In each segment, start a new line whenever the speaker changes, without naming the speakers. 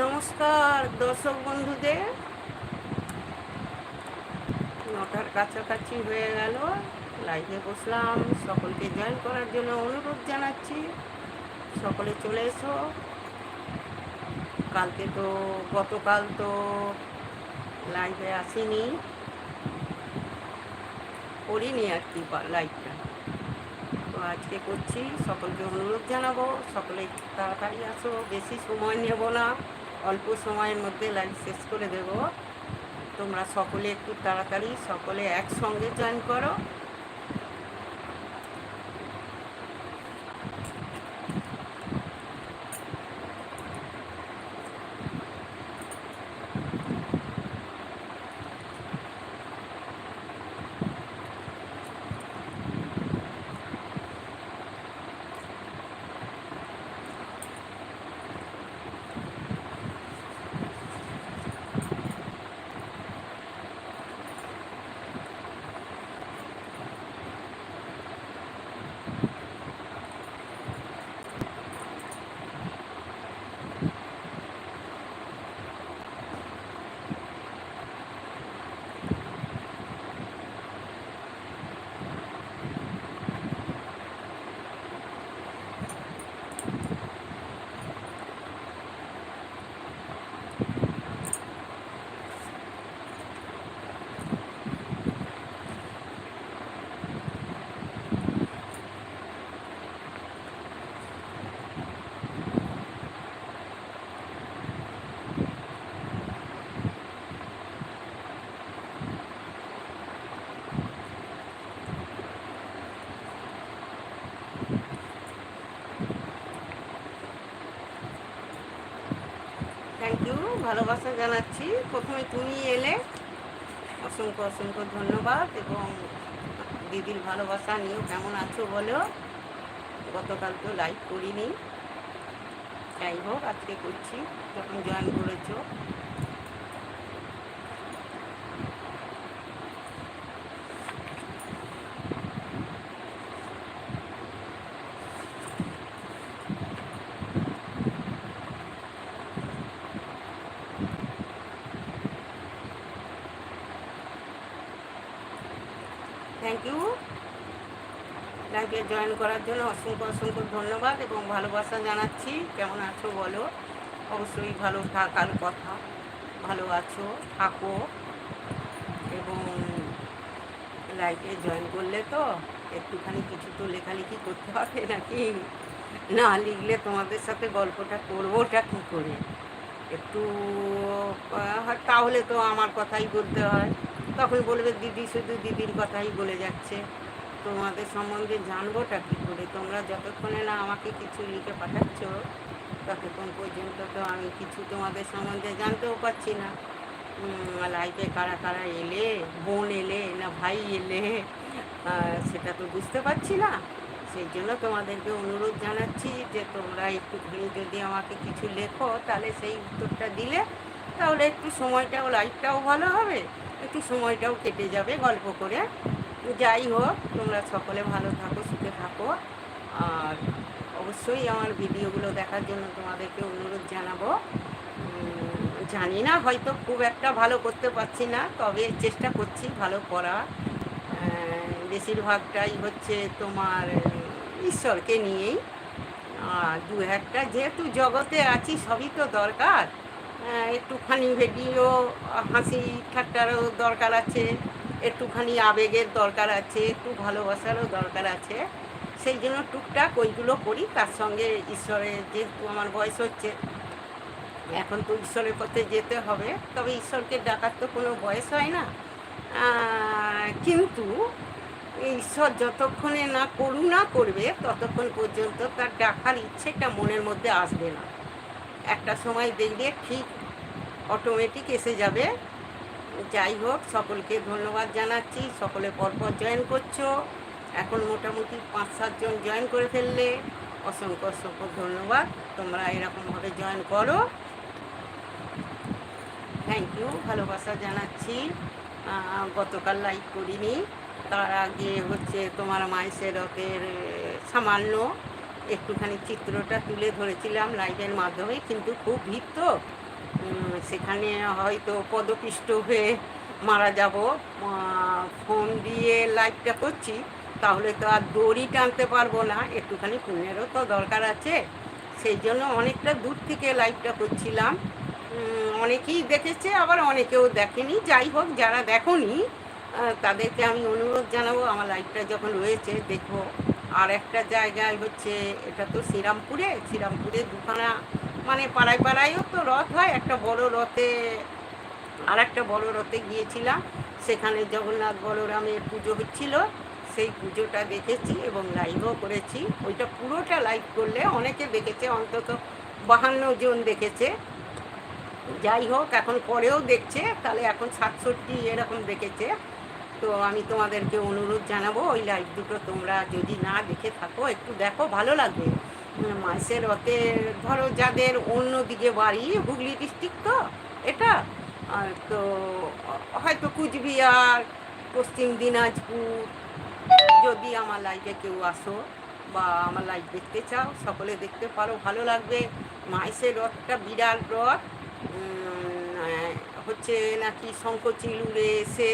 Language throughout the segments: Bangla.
নমস্কার দর্শক বন্ধুদের নটার কাছাকাছি হয়ে গেল লাইভে বসলাম। সকলকে জয়েন করার জন্য অনুরোধ জানাচ্ছি। সকলে চলে এসো। কালকে তো, গতকাল তো লাইভে আসিনি। করিনি আর কি লাইভটা তো আজকে করছি। সকলকে অনুরোধ জানাব। সকলে তাড়াতাড়ি আসো। বেশি সময় নেব না। অল্প সময়ের মধ্যে লাইভ শেষ করে দেব। তোমরা সকলে একটু তাড়াতাড়ি সকলে একসঙ্গে জয়েন করো থ্যাংক ইউ ভালোবাসা জানাচ্ছি। প্রথমে তুমি এলে। অসংখ্য অসংখ্য ধন্যবাদ এবং দিদির ভালোবাসা নিয়েও কেমন আছো বলো। গতকাল তো লাইভ করিনি। যাই হোক, আজকে করছি, যখন জয়েন করেছ থ্যাংক ইউ লাইভে জয়েন করার জন্য অসংখ্য অসংখ্য ধন্যবাদ এবং ভালোবাসা জানাচ্ছি। কেমন আছো বলো? অবশ্যই ভালো থাকার কথা। ভালো আছো, থাকো। এবং লাইভে জয়েন করলে তো একটুখানি কিছু তো লেখালেখি করতে হবে নাকি? না লিখলে তোমাদের সাথে গল্পটা করবোটা কী করে? একটু তাহলে তো আমার কথাই বলতে হয়। তখন বলবে, দিদি শুধু দিদির কথাই বলে যাচ্ছে। তোমাদের সম্বন্ধে জানবোটা কী করে? তোমরা যতক্ষণে না আমাকে কিছু লিখে পাঠাচ্ছ, ততক্ষণ পর্যন্ত তো আমি কিছু তোমাদের সম্বন্ধে জানতেও পারছি না। লাইফে কারা কারা এলে, বোন এলে না ভাই এলে সেটা তো বুঝতে পারছি না। সেই জন্য তোমাদেরকে অনুরোধ জানাচ্ছি যে তোমরা একটু একটুখানি যদি আমাকে কিছু লেখো, তাহলে সেই উত্তরটা দিলে তাহলে একটু সময়টাও লাইফটাও ভালো হবে, একটু সময়টাও কেটে যাবে গল্প করে। যাই হোক, তোমরা সকলে ভালো থাকো, সুখে থাকো। আর অবশ্যই আমার ভিডিওগুলো দেখার জন্য তোমাদেরকে অনুরোধ জানাব। জানি না, হয়তো খুব একটা ভালো করতে পারছি না, তবে চেষ্টা করছি ভালো করা। বেশিরভাগটাই হচ্ছে তোমার ঈশ্বরকে নিয়েই। আর দু একটা, যেহেতু জগতে আছি, সবই তো দরকার। একটুখানি ভিডিও, হাসি ঠাট্টারও দরকার আছে। একটুখানি আবেগের দরকার আছে, একটু ভালোবাসারও দরকার আছে। সেই জন্য টুকটাক ওইগুলো করি, তার সঙ্গে ঈশ্বরের, যেহেতু আমার বয়স হচ্ছে, এখন তো ঈশ্বরের পথে যেতে হবে। তবে ঈশ্বরকে ডাকার তো কোনো বয়স হয় না। কিন্তু ঈশ্বর যতক্ষণে না করুণা করবে, ততক্ষণ পর্যন্ত তার ডাকার ইচ্ছেটা মনের মধ্যে আসবে না। একটা সময় দেখবে ঠিক অটোমেটিক এসে যাবে। যাই হোক, সকলকে ধন্যবাদ জানাচ্ছি। সকলে পরপর জয়েন করছ। এখন মোটামুটি পাঁচ সাতজন জয়েন করে ফেললে অসংখ্য অসংখ্য ধন্যবাদ। তোমরা এরকমভাবে জয়েন করো। থ্যাংক ইউ ভালোবাসা জানাচ্ছি। গতকাল লাইভ করিনি। তার আগে হচ্ছে তোমার মাইসের রথের সামান্য একটুখানি চিত্রটা তুলে ধরেছিলাম লাইভের মাধ্যমে, কিন্তু খুব ভিড় তো সেখানে হয়তো পদপিষ্ট হয়ে মারা যাব। ফোন দিয়ে লাইভটা করছি, তাহলে তো আর দড়ি টানতে পারব না। একটুখানি পুণ্যেরও তো দরকার আছে। সেই জন্য অনেকটা দূর থেকে লাইভটা করছিলাম। অনেকেই দেখেছে, আবার অনেকেও দেখেনি। যাই হোক, যারা দেখনি তাদেরকে আমি অনুরোধ জানাব, আমার লাইভটা যখন রয়েছে, দেখব। আর একটা জায়গায় হচ্ছে, এটা তো শ্রীরামপুরে। শ্রীরামপুরে দুখানা মানে পাড়ায় পাড়ায়ও তো রথ হয়, একটা বড় রথে আর একটা বড় রথে গিয়েছিলাম। সেখানে জগন্নাথ বলরামের পুজো হচ্ছিল, সেই পুজোটা দেখেছি এবং লাইভও করেছি। ওইটা পুরোটা লাইভ করলে অনেকে দেখেছে, অন্তত বাহান্ন জন দেখেছে। যাই হোক, এখন পরেও দেখছে, তাহলে এখন সাতষট্টি এরকম দেখেছে। তো আমি তোমাদেরকে অনুরোধ জানাব, ওই লাইভ দুটো তোমরা যদি না দেখে থাকো, একটু দেখো, ভালো লাগবে। মাসের রথে ধরো যাদের অন্য দিকে বাড়ি, হুগলি ডিস্ট্রিক্ট তো, এটা তো, হয়তো কুচবিহার, পশ্চিম দিনাজপুর, যদি আমার লাইভে কেউ আসো বা আমার লাইভ দেখতে চাও, সকলে দেখতে পারো, ভালো লাগবে। মাইসের রথটা বিরাট রথ হচ্ছে নাকি শঙ্কচিলুরে এসে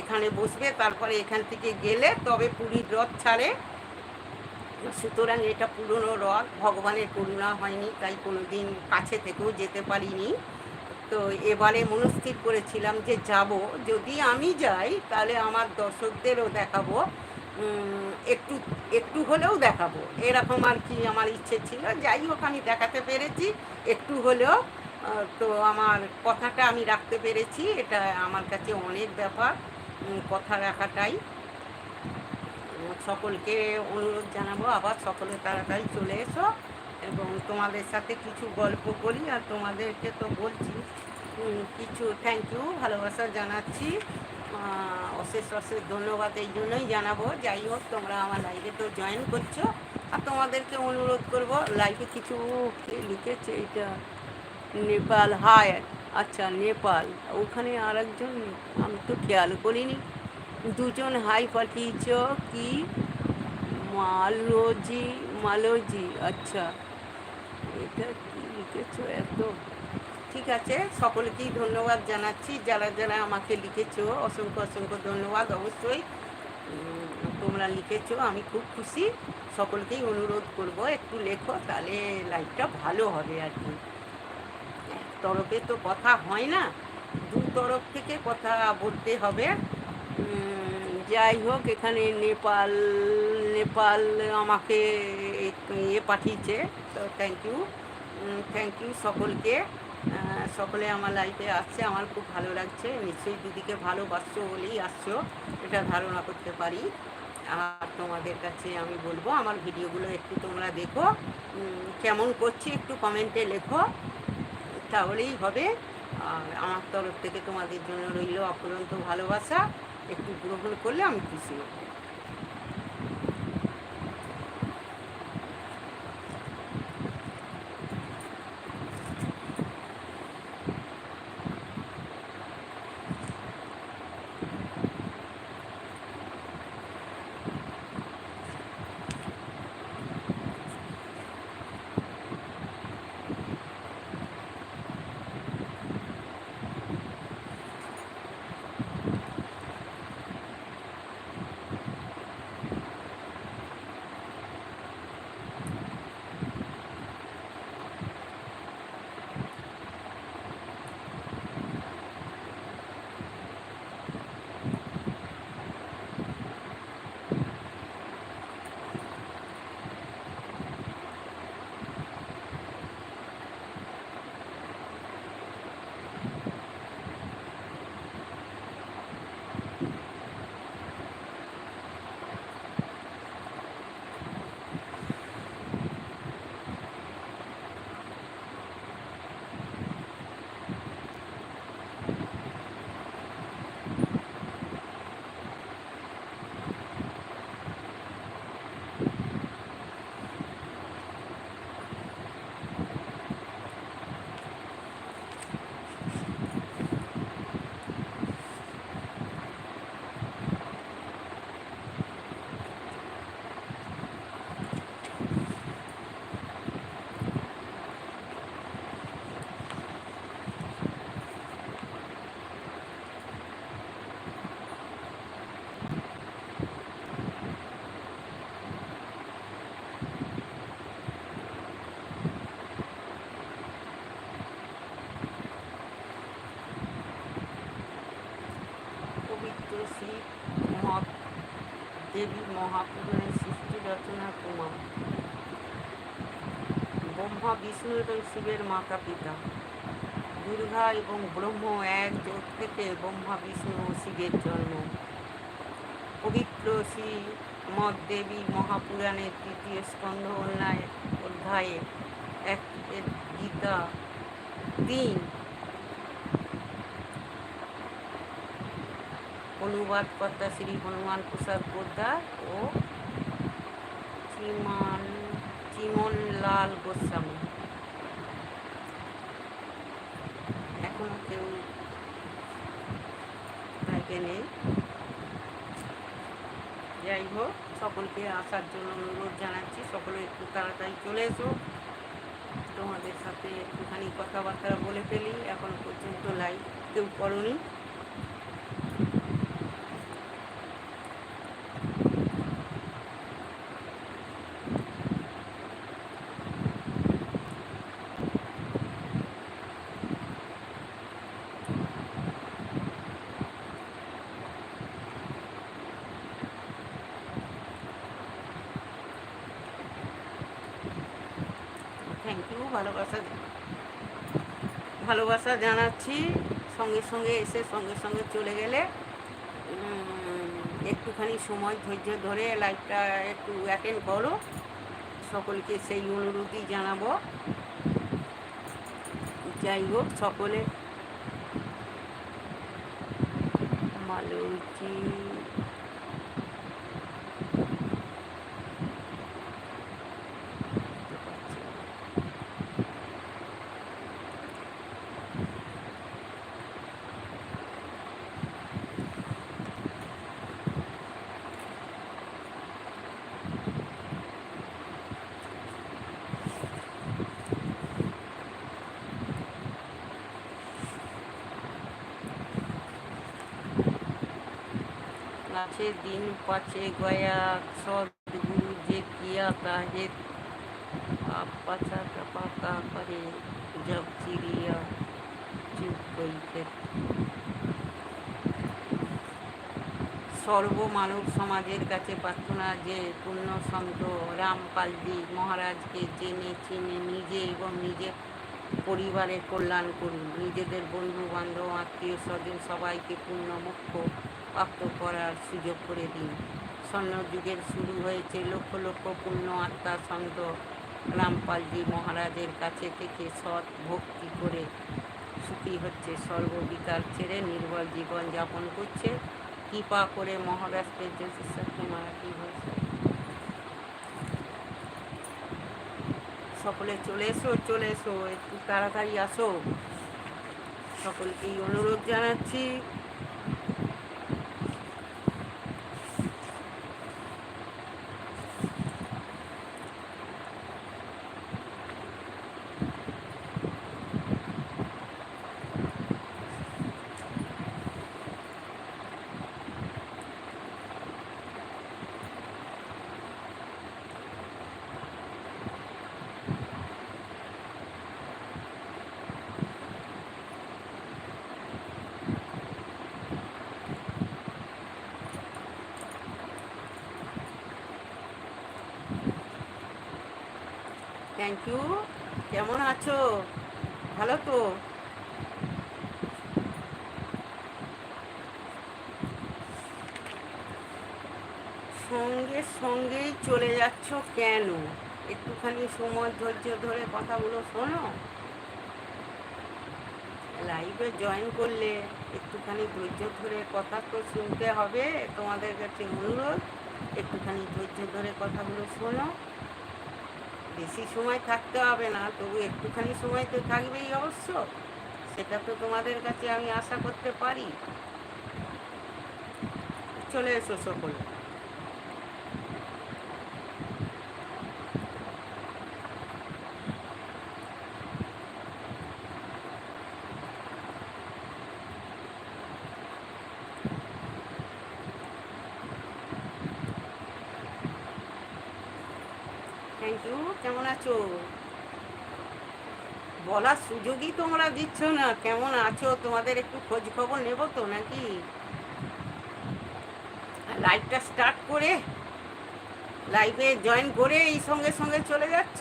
এখানে বসবে, তারপরে এখান থেকে গেলে তবে পুরীর রথ ছাড়ে। সুতরাং এটা পুরনো রথ, ভগবানের করুণা হয়নি, তাই কোনো দিন কাছে থেকেও যেতে পারিনি। তো এবারে মনস্থির করেছিলাম যে যাব। যদি আমি যাই, তাহলে আমার দর্শকদেরও দেখাবো একটু একটু হলেও দেখাবো। এরকম আর কি আমার ইচ্ছে ছিল। যাই হোক, আমি দেখাতে পেরেছি, একটু হলেও তো আমার কথাটা আমি রাখতে পেরেছি। এটা আমার কাছে অনেক ব্যাপার কথা রাখাটাই। সকলকে অনুরোধ জানাব, আবার সকলে তাড়াতাড়ি চলে এসো এবং তোমাদের সাথে কিছু গল্প করি আর তোমাদেরকে তো বলছি। কিছু থ্যাংক ইউ ভালোবাসা জানাচ্ছি। অশেষ অশেষ ধন্যবাদ এই জন্যই জানাব। যাই হোক, তোমরা আমার লাইভে তো জয়েন করছ। আর তোমাদেরকে অনুরোধ করব লাইভে কিছু লিখেছে এটা? নেপাল হায় আচ্ছা নেপাল। ওখানে আর একজন আমি তো খেয়াল করিনি। দুজন হাই পাঠিয়েছ কি? মালোজি মালোজি আচ্ছা। এটা কি লিখেছ এত? ঠিক আছে, সকলকেই ধন্যবাদ জানাচ্ছি। যারা যারা আমাকে লিখেছো, অসংখ্য অসংখ্য ধন্যবাদ। অবশ্যই তোমরা লিখেছ, আমি খুব খুশি। সকলকেই অনুরোধ করব, একটু লেখো, তাহলে লাইফটা ভালো হবে আর কি। এক তরফে তো কথা হয় না, দু তরফ থেকে কথা বলতে হবে। যাই হোক, এখানে নেপাল নেপাল আমাকে ইয়ে পাঠিয়েছে, তো থ্যাংক ইউ থ্যাংক ইউ সকলকে। সকলে আমার লাইফে আসছে, আমার খুব ভালো লাগছে। নিশ্চয়ই দিদিকে ভালোবাসছো বলেই আসছো, এটা ধারণা করতে পারি। আর তোমাদের কাছে আমি বলব, আমার ভিডিওগুলো একটু তোমরা দেখো। কেমন করছি একটু কমেন্টে লেখো, তাহলেই হবে। আর আমার তরফ থেকে তোমাদের জন্য রইল অপরন্ত ভালোবাসা। একটু গ্রহণ করলে আমি খুশি হব। ব্রহ্মা বিষ্ণু এবং শিবের মাতা পিতা। দুর্গা এবং ব্রহ্ম এক যোগ থেকে ব্রহ্মা, বিষ্ণু ও শিবের জন্ম। পবিত্র শ্রী দেবী মহাপুরাণের তৃতীয় স্কন্ধ অন্যায় অধ্যায়ে এক গীতা তিন। অনুবাদকর্তা শ্রী হনুমান প্রসাদ পোদ্দার ও চিমান চিমনলাল গোস্বামী। এখনও কেউ লাইকে নেই। যাই হোক, সকলকে আসার জন্য অনুরোধ জানাচ্ছি। সকলে একটু তাড়াতাড়ি চলে এসো। তোমাদের সাথে একটুখানি কথাবার্তা বলে ফেলি। এখন পর্যন্ত লাইভ কেউ করনি থ্যাংক ইউ ভালোবাসা ভালোবাসা জানাচ্ছি, সঙ্গে সঙ্গে এসে সঙ্গে সঙ্গে চলে গেলে একটুখানি সময় ধৈর্য ধরে লাইভটা একটু অ্যাটেন্ড করো। সকলকে সেই অনুরোধই জানাব। যাই হোক, সকলে মালুচি আছে দিন পাছে গয়া সদগুরু যে কিয়া কাহে आप पाचा पाका करे जब चिड़िया चुप गई फिर সর্বমানব সমাজের কাছে প্রার্থনা যে পূর্ণ সন্ত রামপালজি মহারাজকে জেনে চিনে নিজে এবং নিজের পরিবারের কল্যাণ করুন। নিজেদের বন্ধু বান্ধব আত্মীয় স্বজন সবাইকে পূর্ণ মুখ্য প্রাপ্ত করার সুযোগ করে দিন। স্বর্ণ যুগের শুরু হয়েছে লক্ষ লক্ষ পূর্ণ আত্মা সন্ত রামপালজি মহারাজের কাছে থেকে সৎ ভক্তি করে সুখী হচ্ছে, সর্ববিকার ছেড়ে নির্ভর জীবন যাপন করছে। কৃপা করে মহারাষ্ট্রের জ্যোতিষ মারাঠি হয়েছে সকলে চলে এসো চলে এসো একটু তাড়াতাড়ি আসো। সকলকেই অনুরোধ জানাচ্ছি। থ্যাংক ইউ কেমন আছো? ভালো তো? সঙ্গে সঙ্গেই চলে যাচ্ছ কেন? একটুখানি সময় ধৈর্য ধরে কথাগুলো শোনো। লাইভে জয়েন করলে একটুখানি ধৈর্য ধরে কথা তো শুনতে হবে। তোমাদের কাছে অনুরোধ, একটুখানি ধৈর্য ধরে কথাগুলো শোনো। বেশি সময় থাকতে হবে না, তবু একটুখানি সময় তো থাকবেই অবশ্য। সেটা তো তোমাদের কাছে আমি আশা করতে পারি। চলে এসো সকলে। ইউ কেমন আছো? বলার সুযোগই তোমরা দিচ্ছ না। কেমন আছো? তোমাদের একটু খোঁজ খবর নেব তো নাকি? লাইভটা স্টার্ট করে লাইভে জয়েন করে এই সঙ্গে সঙ্গে চলে যাচ্ছ?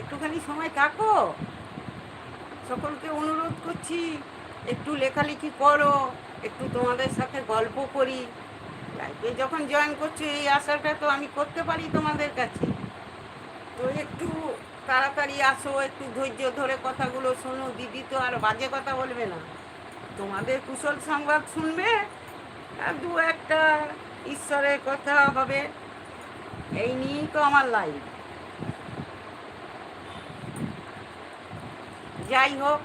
একটুখানি সময় থাকো সকলকে অনুরোধ করছি, একটু লেখালেখি করো, একটু তোমাদের সাথে গল্প করি। লাইফে যখন জয়েন করছ, এই আশাটা তো আমি করতে পারি তোমাদের কাছে। তো একটু তাড়াতাড়ি আসো, একটু ধৈর্য ধরে কথাগুলো শোনো। দিদি তো আর বাজে কথা বলবে না। তোমাদের কুশল সংবাদ শুনবে, আর দু একটা ঈশ্বরের কথা হবে। এই নিয়েই তো আমার লাইফ যাই হোক